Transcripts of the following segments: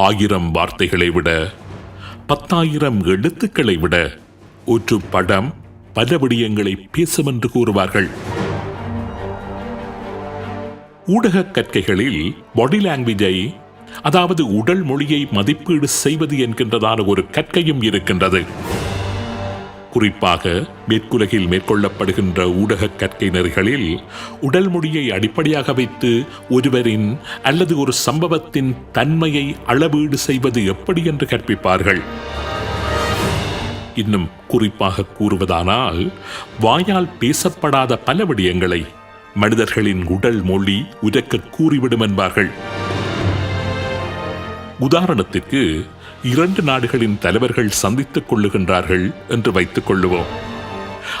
ஆயிரம் வார்த்தைகளை விட பத்தாயிரம் எழுத்துக்களை விட ஒரு படம் பல விடயங்களை பேசும் என்று கூறுவார்கள். ஊடக கற்கைகளில் பாடி லாங்குவேஜை அதாவது உடல் மொழியை மதிப்பீடு செய்வது என்கின்றதான ஒரு கற்கையும் இருக்கின்றது. குறிப்பாக மேற்குலகில் மேற்கொள்ளப்படுகின்ற ஊடக கற்கை நெறிகளில் உடல் மொழியை அடிப்படையாக வைத்து ஒருவரின் அல்லது ஒரு சம்பவத்தின் தன்மையை அளவீடு செய்வது எப்படி என்று கற்பிப்பார்கள். இன்னும் குறிப்பாக கூறுவதானால் வாயால் பேசப்படாத பல விடயங்களை மனிதர்களின் உடல் மொழி உரக்க கூறிவிடும் என்பார்கள். உதாரணத்திற்கு இரண்டு நாடுகளின் தலைவர்கள் சந்தித்துக் கொள்ளுகின்றார்கள் என்று வைத்துக் கொள்ளுவோம்.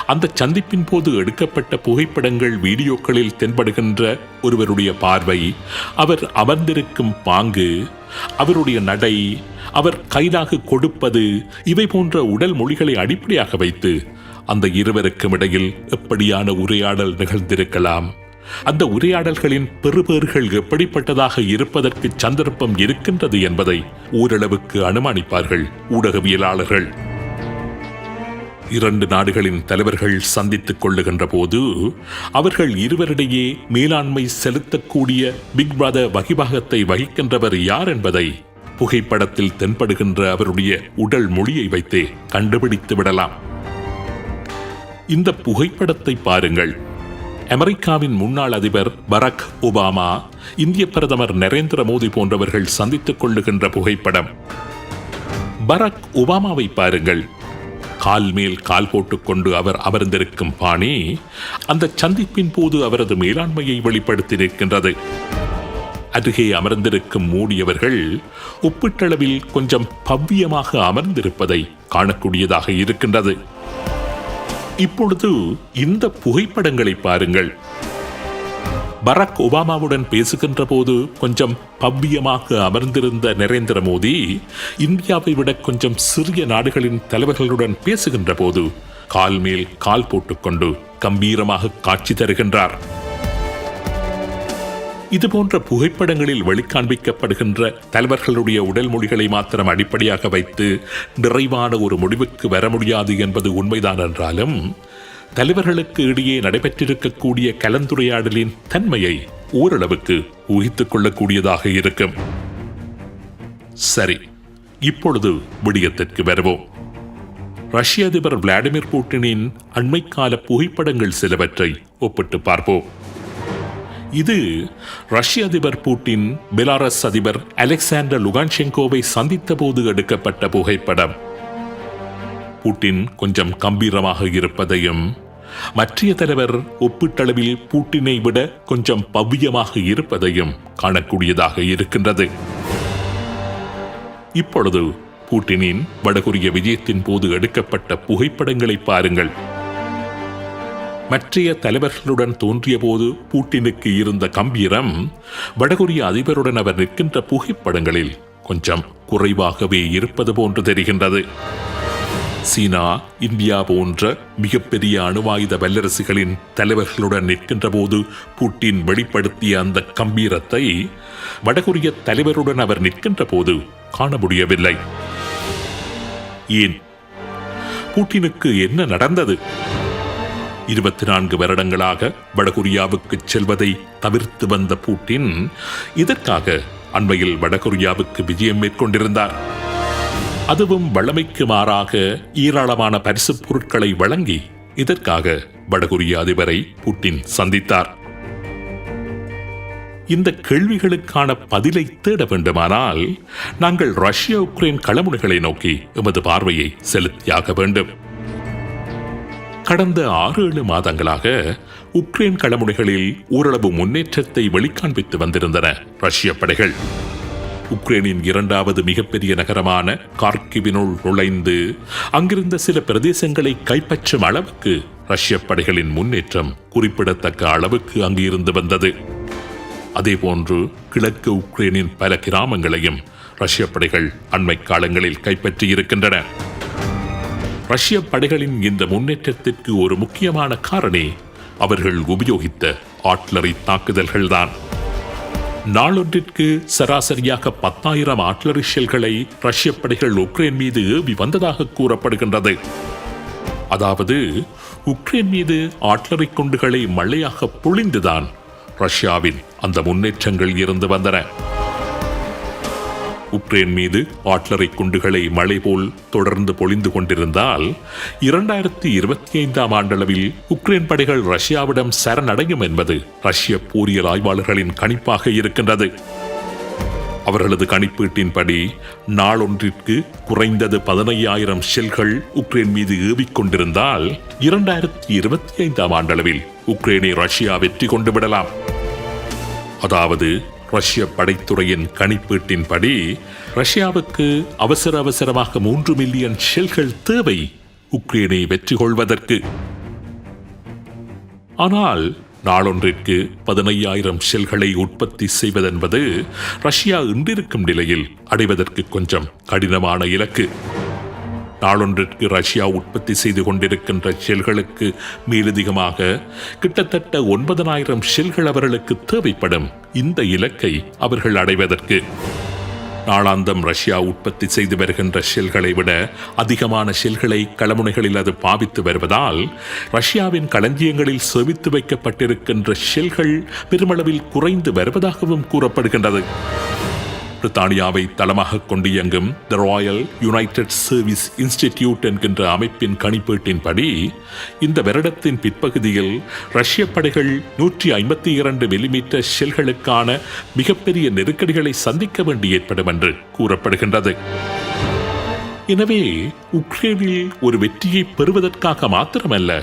அந்த சந்திப்பின் போது எடுக்கப்பட்ட புகைப்படங்கள் வீடியோக்களில் தென்படுகின்ற ஒருவருடைய பார்வை அவர் அமர்ந்திருக்கும் பாங்கு அவருடைய நடை அவர் கைதாக கொடுப்பது இவை போன்ற உடல் மொழிகளை அடிப்படையாக வைத்து அந்த இருவருக்கும் இடையில் எப்படியான உரையாடல் நிகழ்ந்திருக்கலாம். அந்த உரையாடல்களின் பெறுபேறுகள் எப்படிப்பட்டதாக இருப்பதற்கு சந்தர்ப்பம் இருக்கின்றது என்பதை ஓரளவுக்கு அனுமானிப்பார்கள் ஊடகவியலாளர்கள். இரண்டு நாடுகளின் தலைவர்கள் சந்தித்துக் கொள்ளுகின்ற போது அவர்கள் இருவரிடையே மேலாண்மை செலுத்தக்கூடிய பிக் பிரதர் வகிபாகத்தை வகிக்கின்றவர் யார் என்பதை புகைப்படத்தில் தென்படுகின்ற அவருடைய உடல் மொழியை வைத்தே கண்டுபிடித்து விடலாம். இந்த புகைப்படத்தை பாருங்கள். அமெரிக்காவின் முன்னாள் அதிபர் பரக் ஒபாமா இந்திய பிரதமர் நரேந்திர மோடி போன்றவர்கள் சந்தித்துக் கொள்ளுகின்ற புகைப்படம். பரக் ஒபாமாவை பாருங்கள். கால் மேல் கால் போட்டுக்கொண்டு அவர் அமர்ந்திருக்கும் பாணி அந்த சந்திப்பின் போது அவரது மேலாண்மையை வெளிப்படுத்தியிருக்கின்றது அருகே அமர்ந்திருக்கும் மூடியவர்கள் ஒப்பீட்டளவில் கொஞ்சம் பவ்யமாக அமர்ந்திருப்பதை காணக்கூடியதாக இருக்கின்றது. இப்பொழுது இந்த புகைப்படங்களை பாருங்கள். பராக் ஒபாமாவுடன் பேசுகின்ற போது கொஞ்சம் பவ்யமாக அமர்ந்திருந்த நரேந்திர மோடி இந்தியாவை விட கொஞ்சம் சிறிய நாடுகளின் தலைவர்களுடன் பேசுகின்ற போது கால் மேல் கால் போட்டுக்கொண்டு கம்பீரமாக காட்சி தருகின்றார். இது போன்ற புகைப்படங்களில் வெளிக்காண்பிக்கப்படுகின்ற தலைவர்களுடைய உடல் மொழிகளை மாத்திரம் அடிப்படையாக வைத்து நிறைவான ஒரு முடிவுக்கு வர முடியாது என்பது உண்மைதான் என்றாலும் தலைவர்களுக்கு இடையே நடைபெற்றிருக்கக்கூடிய கலந்துரையாடலின் தன்மையை ஓரளவுக்கு ஊகித்துக் கொள்ளக்கூடியதாக இருக்கும். சரி இப்பொழுது விடயத்திற்கு வருவோம். ரஷ்ய அதிபர் விளாடிமிர் புட்டினின் அண்மைக்கால புகைப்படங்கள் சிலவற்றை ஒப்பிட்டு பார்ப்போம். இது ரஷ்ய அதிபர் பூட்டின் பெலாரஸ் அதிபர் அலெக்சாண்டர் லுகான்ஷெங்கோவை சந்தித்த போது எடுக்கப்பட்ட புகைப்படம். பூட்டின் கொஞ்சம் கம்பீரமாக இருப்பதையும் மற்றைய தலைவர் ஒப்பீட்டளவில் பூட்டினை விட கொஞ்சம் பவ்யமாக இருப்பதையும் காணக்கூடியதாக இருக்கின்றது. இப்பொழுது பூட்டினின் வடகொரிய விஜயத்தின் போது எடுக்கப்பட்ட புகைப்படங்களை பாருங்கள். மற்றைய தலைவர்களுடன் தோன்றியபோது பூட்டினுக்கு இருந்த கம்பீரம் வடகொரிய அதிபருடன் அவர் நிற்கின்ற புகைப்படங்களில் கொஞ்சம் குறைவாகவே இருப்பது போன்று தெரிகின்றது. சீனா இந்தியா போன்ற மிகப்பெரிய அணுவாயுத வல்லரசுகளின் தலைவர்களுடன் நிற்கின்ற போது பூட்டின் வெளிப்படுத்திய அந்த கம்பீரத்தை வடகொரிய தலைவருடன் அவர் நிற்கின்ற போது காண முடியவில்லை. ஏன்? பூட்டினுக்கு என்ன நடந்தது? இருபத்தி நான்கு வருடங்களாக வடகொரியாவுக்கு செல்வதை தவிர்த்து வந்த பூட்டின் இதற்காக அண்மையில் வடகொரியாவுக்கு விஜயம் மேற்கொண்டிருந்தார். அதுவும் வளமைக்கு மாறாக ஏராளமான பரிசுப் பொருட்களை வழங்கி இதற்காக வடகொரிய அதிபரை புட்டின் சந்தித்தார். இந்த கேள்விகளுக்கான பதிலை தேட வேண்டுமானால் நாங்கள் ரஷ்ய உக்ரைன் களமுனைகளை நோக்கி எமது பார்வையை செலுத்தியாக வேண்டும். கடந்த ஆறு ஏழு மாதங்களாக உக்ரைன் களமுனைகளில் ஓரளவு முன்னேற்றத்தை வெளிக்காண்பித்து வந்திருந்தன ரஷ்ய படைகள். உக்ரைனின் இரண்டாவது மிகப்பெரிய நகரமான கார்கிவினுள் நுழைந்து அங்கிருந்த சில பிரதேசங்களை கைப்பற்றும் அளவுக்கு ரஷ்ய படைகளின் முன்னேற்றம் குறிப்பிடத்தக்க அளவுக்கு அங்கு இருந்து வந்தது. அதேபோன்று கிழக்கு உக்ரைனின் பல கிராமங்களையும் ரஷ்ய படைகள் அண்மை காலங்களில் கைப்பற்றியிருக்கின்றன. ரஷ்ய படைகளின் இந்த முன்னேற்றத்திற்கு ஒரு முக்கியமான காரணி அவர்கள் உபயோகித்த ஆட்லரி தாக்குதல்கள்தான். நாளொன்றிற்கு சராசரியாக பத்தாயிரம் ஆட்லரி ஷெல்களை ரஷ்ய படைகள் உக்ரைன் மீது ஏவி வந்ததாக கூறப்படுகின்றது. அதாவது உக்ரைன் மீது ஆட்லரி குண்டுகளை மழையாக பொழிந்துதான் ரஷ்யாவின் அந்த முன்னேற்றங்கள் இருந்து வந்தன. உக்ரைன் மீது ஆட்லரை குண்டுகளை மழை போல் தொடர்ந்து பொழிந்து கொண்டிருந்தால் இரண்டாயிரத்தி இருபத்தி ஐந்தாம் ஆண்டளவில் உக்ரைன் படைகள் ரஷ்யாவிடம் சரணடையும் என்பது ரஷ்ய போரியல் ஆய்வாளர்களின் கணிப்பாக இருக்கின்றது. அவர்களது கணிப்பீட்டின்படி நாளொன்றிற்கு குறைந்தது பதினையாயிரம் ஷெல்கள் உக்ரைன் மீது ஏவிக் கொண்டிருந்தால் இரண்டாயிரத்தி இருபத்தி ஐந்தாம் ஆண்டளவில் உக்ரைனை ரஷ்யா வெற்றி கொண்டு விடலாம். அதாவது ரஷ்ய படைத்துறையின் கணிப்பீட்டின்படி ரஷ்யாவுக்கு அவசர அவசரமாக மூன்று மில்லியன் ஷெல்கள் தேவை உக்ரைனை வெற்றி கொள்வதற்கு. ஆனால் நாளொன்றிற்கு பதினையாயிரம் ஷெல்களை உற்பத்தி செய்வதென்பது ரஷ்யா இன்றிருக்கும் நிலையில் அடைவதற்கு கொஞ்சம் கடினமான இலக்கு. நாளொன்றிற்கு ரஷ்யா உற்பத்தி செய்து கொண்டிருக்கின்ற ஷெல்களுக்கு மேலதிகமாக கிட்டத்தட்ட ஒன்பதனாயிரம் ஷெல்கள் அவர்களுக்கு தேவைப்படும் இந்த இலக்கை அவர்கள் அடைவதற்கு. நாளாந்தம் ரஷ்யா உற்பத்தி செய்து வருகின்ற ஷெல்களை விட அதிகமான ஷெல்களை களமுனைகளில் அது பாவித்து வருவதால் ரஷ்யாவின் களஞ்சியங்களில் செவித்து வைக்கப்பட்டிருக்கின்ற ஷெல்கள் பெருமளவில் குறைந்து வருவதாகவும் கூறப்படுகின்றது. பிரித்தானியாவை தளமாக கொண்டு இயங்கும் the royal united service institute என்கின்ற அமைப்பின் கணிப்பீட்டின்படி இந்த வருடத்தின் பிற்பகுதியில் ரஷ்ய படைகள் நூற்றி ஐம்பத்தி இரண்டு மில்லிமீட்டர் ஷெல்களுக்கான மிகப்பெரிய நெருக்கடிகளை சந்திக்க வேண்டி ஏற்படும் என்று கூறப்படுகின்றது. எனவே உக்ரைனில் ஒரு வெற்றியை பெறுவதற்காக மாத்திரமல்ல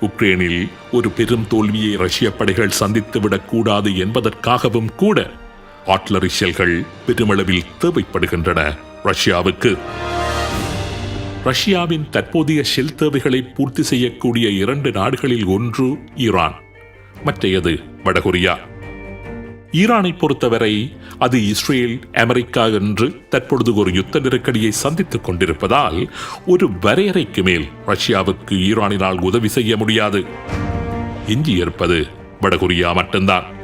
உக்ரைனில் ஒரு பெரும் தோல்வியை ரஷ்ய படைகள் சந்தித்துவிடக் கூடாது என்பதற்காகவும் கூட ஆட்லரி ஷெல்கள் பெருமளவில் தேவைப்படுகின்றன. ரஷ்யாவுக்கு. ரஷ்யாவின் தற்போதைய ஷெல் தேவைகளை பூர்த்தி செய்யக்கூடிய இரண்டு நாடுகளில் ஒன்று ஈரான் மற்றையது வடகொரியா. ஈரானை பொறுத்தவரை அது இஸ்ரேல் அமெரிக்கா என்று தற்பொழுது ஒரு யுத்த நெருக்கடியை சந்தித்துக் கொண்டிருப்பதால் ஒரு வரையறைக்கு மேல் ரஷ்யாவுக்கு ஈரானினால் உதவி செய்ய முடியாது. எஞ்சியிருப்பது வடகொரியா மட்டும்தான்.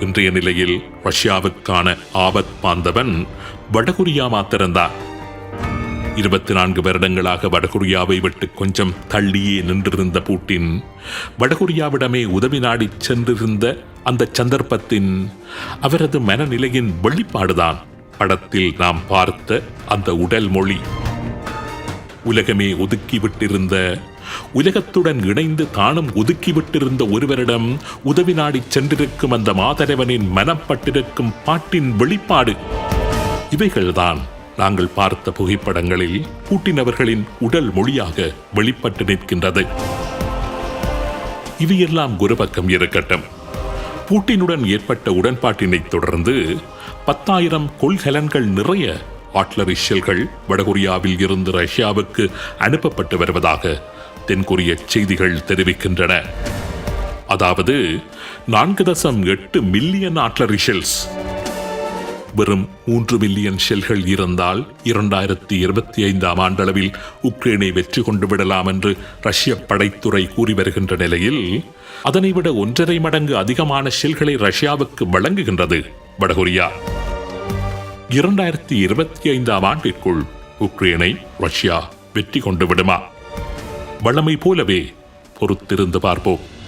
இன்றைய நிலையில் ரஷ்யாவுக்கான ஆபத் பாந்தவன் வடகொரியா மாத்திரம்தான். இருபத்தி நான்கு வருடங்களாக வடகொரியாவை விட்டு கொஞ்சம் தள்ளியே நின்றிருந்த பூட்டின் வடகொரியாவிடமே உதவி நாடி சென்றிருந்த அந்த சந்தர்ப்பத்தின் அவரது மனநிலையின் வெளிப்பாடுதான் படத்தில் நாம் பார்த்த அந்த உடல் மொழி. உலகமே ஒதுக்கிவிட்டிருந்த உலகத்துடன் இணைந்து தானும் ஒதுக்கிவிட்டிருந்த ஒருவரிடம் உதவி நாடிச் சென்றிருக்கும் அந்த மாதரவனின் மனப்பட்டிருக்கும் பாட்டின் வெளிப்பாடு. இவைகள்தான் நாங்கள் பார்த்த புகைப்படங்களில் கூட்டினவர்களின் உடல் மொழியாக வெளிப்பட்டு நிற்கின்றது. இவையெல்லாம் ஒரு பக்கம் இருக்கட்டும். பூட்டினுடன் ஏற்பட்ட உடன்பாட்டினைத் தொடர்ந்து பத்தாயிரம் கொள்கலன்கள் நிறைய ஆட்லரிஷல்கள் வடகொரியாவில் இருந்து ரஷ்யாவுக்கு அனுப்பப்பட்டு வருவதாக தென்கொரிய செய்திகள் தெரிவிக்கின்றன. அதாவது நான்கு தசம் எட்டு மில்லியன் ஆட்லரி ஷெல்ஸ். வெறும் மூன்று மில்லியன் ஷெல்கள் இருந்தால் இரண்டாயிரத்தி இருபத்தி ஐந்தாம் ஆண்டளவில் உக்ரைனை வெற்றி கொண்டு விடலாம் என்று ரஷ்ய படைத்துறை கூறி வருகின்ற நிலையில் அதனை விட ஒன்றரை மடங்கு அதிகமான ஷெல்களை ரஷ்யாவுக்கு வழங்குகின்றது வடகொரியா. இரண்டாயிரத்தி இருபத்தி ஐந்தாம் ஆண்டிற்குள் உக்ரைனை ரஷ்யா வெற்றி கொண்டு விடுமா? வழமை போலவே பொறுத்திருந்து பார்ப்போம்.